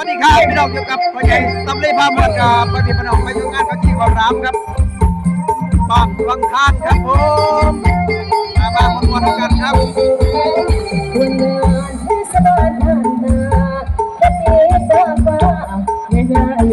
วัสดีครับพี่น้องอยู่กับพ่อใหญ่ตำลีพามวลกับพ่อพี่พี่นองไปดูงานพักที่ความรามครับบ้านวังทานครับผมมาบ้านมวลกันครับยมากนะาน่าเล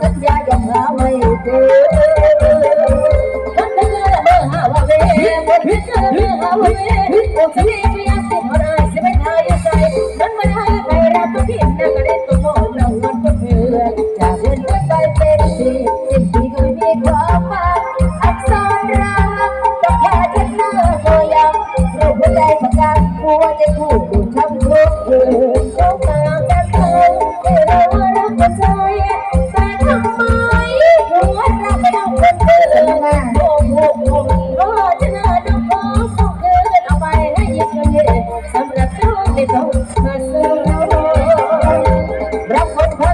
สัญญายัหาไม่เจอคนเเงาเธอหาว่าเว้คนพิษเธอหาว่เว้โอ้ชีวิตสิดมาได้สิไม่ทายใจนั้นไม่ได้ใครับตัวที่นั่ก็ไตัวมองเราวันก็เพื่อจากเงินก็ไปเป็นสิสิบปีก็มีความหมาอักษรรักแต่แค่เธอก็ยรู้หัวใจประกันกลัวจะถูก What, what, what?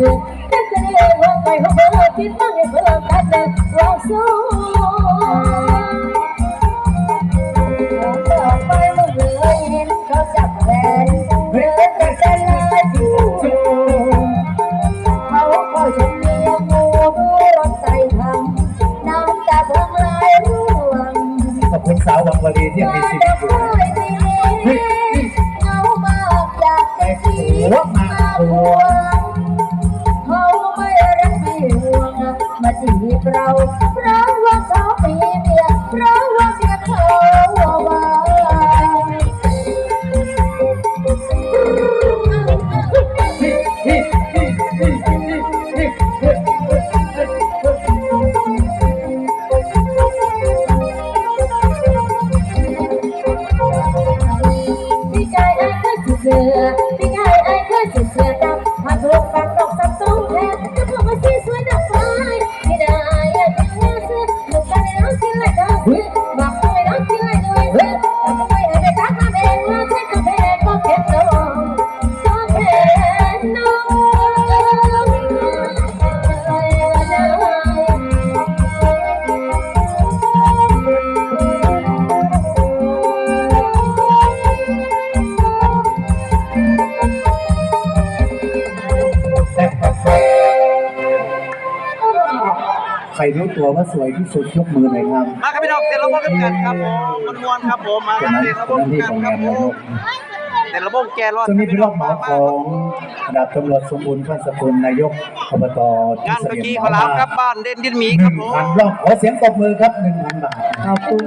กไม่ว่าเธอแต่เธอเนี่ยหัวใจของเธอที่งให้เธอตัดเดินเราสู้ต่อไปเมื่อเลยเห็นเขาจับแฟนเรือแต่ใจลายที่จูเขาคอยฉันเลี้ยงงูด้วยรถใจทำน้ำตาพิ่งไหลร่วงขอบคุณสาววังวลีที่ยังมีชีวิตอยู่นะเงามากอยากไปที่มาพวง เพราะว่าเขามีเมียเพราะว่าเมียเขาว่า ครรู้ตัวว่าสวยที่สุดยกมือหน่อยครับมาครับพี่น้องเต้นระบบกันครับผมมวนๆครับผมมาคคนรับนั้นเต้นระคบนบนั้นที่กัขนองคงารับนผเลยมลูกเต้นระบบแกรอดช่วงนี้เป็นรอบเหมาของระดับตำรวจสมบูรณ์ข้าสกุลนายกอบตงานที่เมื่อเสกี้มียขอลามครับบ้านเด่นดินหมีหครันึ่บงผมพันรอบขอเสียงตบมือครับหนึ่งพันบาทขอบคุณ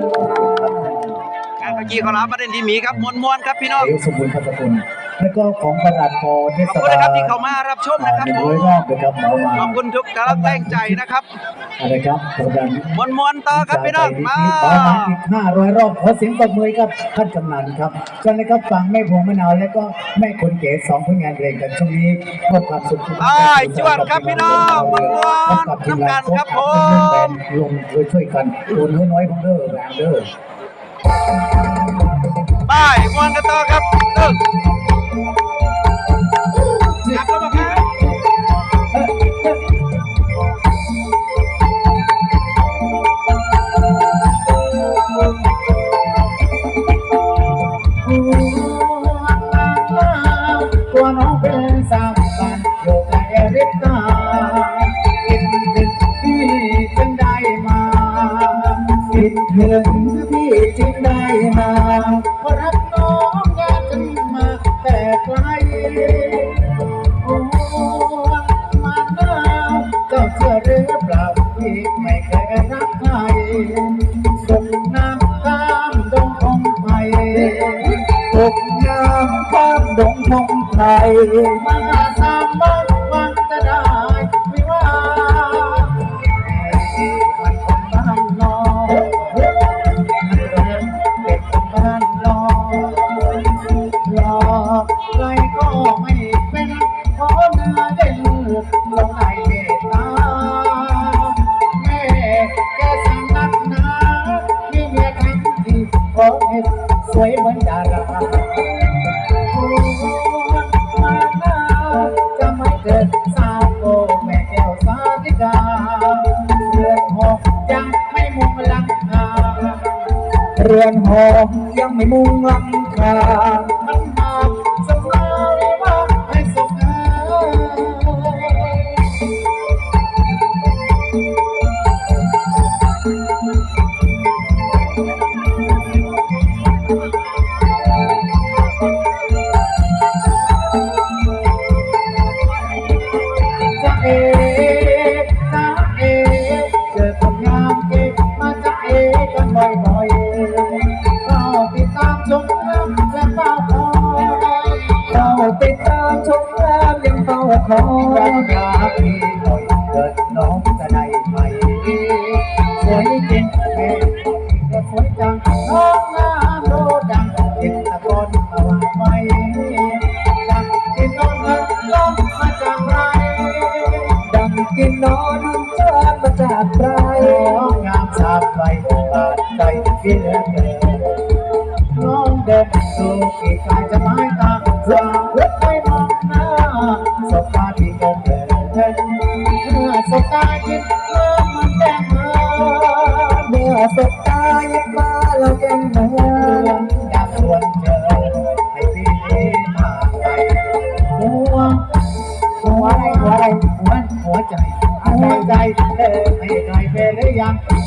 งานเมื่อกี้ขอลามบ้านเด่นดินหมีครับมวนๆครับพี่น้องนายกสมบูรณ์ข้าสกุล แล้วก็ของประหลัดพอเทขศอบคุณบานะครับลที่เข้ามารับชมนะครับหนึ่งผร้อยมรอบนะครับเหมามาขอบคุณทุกกำลังแรงใจนะครับ อะไรครับประดันมวนๆต่อครับพี่น้องมาเป้าหมายอีกห้าร้อยรอบขอเสียงตบมือครับท่านกำนันครับเชิญเลยครับฟังแม่พวงมะนาวและก็แม่คนเก๋สองผลงานเพลงกันช่วงนี้เพื่อความสุขไปจวดครับพี่น้องมวนๆกับทีมงานทำกันครับผม ลงช่วยๆกันโอนน้อยๆของเด้อแรงเด้อ ไปมวนกันต่อครับเอ อค ไม่เคยรักใครตกน้ำตามดงพงไผ่ตกน้ำตามดงพงไทยมา เรือนหอยังไม่มุ่งลังคา ชมแก้ยังเฝ้าคอยรักยาพี่หน่อยเกิดน้องจะได้ไหมสวยจริงแม่ก็สวยจังน้องงามโดดังเห็นตะกอนมาวางไว้ดังกินนอนนั้นล้มมาจากไรดังกินนอนนั้นเชิญมาจากไรน้องงามสาบไปบาดใจเพียงกิน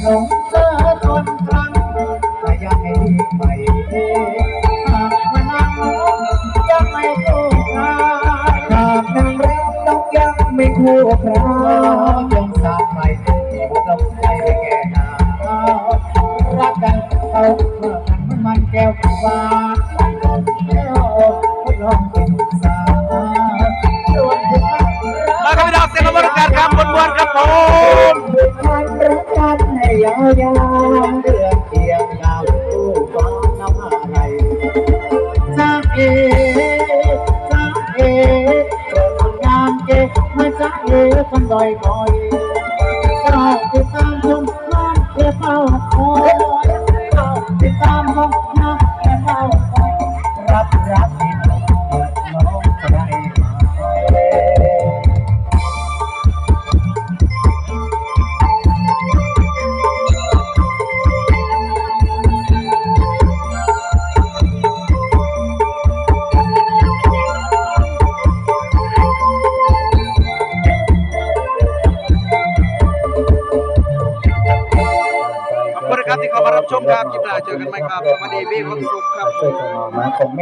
ผมเจอคนรังแต่ยังไม่ไปหากนนั่งยัไม่คู่คายหานารักต้องยังไม่คู่คราจงสร้ใหม่ที่หัไส้แก่หนารักกันเขาเมือนมันแก้ววา เอ๋คนลอยคอยเราติด ครับคลิปหน้าเจอกันใหมครับสวัสดีมีควัมสุขครับ